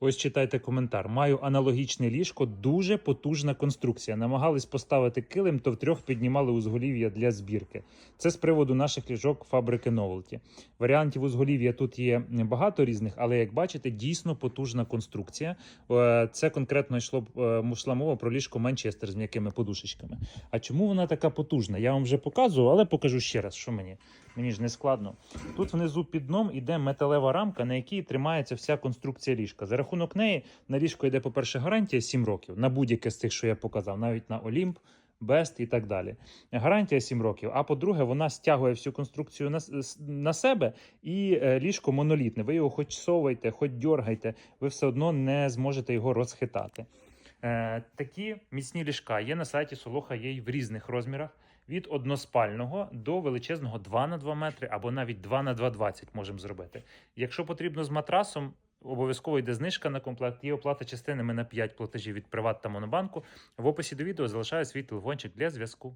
Ось читайте коментар. Маю аналогічне ліжко, дуже потужна конструкція. Намагались поставити килим, то втрьох піднімали узголів'я для збірки. Це з приводу наших ліжок фабрики Novelty. Варіантів узголів'я тут є багато різних, але як бачите, дійсно потужна конструкція. Е, Це конкретно йшло е, йшла мова про ліжко Манчестер з м'якими подушечками. А чому вона така потужна? Я вам вже показував, але покажу ще раз, що мені. Мені ж не складно. Тут внизу під дном іде металева рамка, на якій тримається вся конструкція ліжка. За рахунок неї на ліжко йде, по-перше, гарантія 7 років на будь-яке з тих, що я показав, навіть на Олімп. Бест і так далі. Гарантія 7 років. А по-друге, вона стягує всю конструкцію на, на себе, і е, ліжко монолітне. Ви його хоч совайте, хоч дьоргайте, ви все одно не зможете його розхитати. Е, такі міцні ліжка є на сайті Солоха є в різних розмірах. Від односпального до величезного 2 на 2 метри або навіть 2 на 2,20 можемо зробити. Якщо потрібно з матрасом, обов'язково йде знижка на комплект. Є оплата частинами на 5 платежів від Приват та Монобанку. В описі до відео залишаю свій телефончик для зв'язку.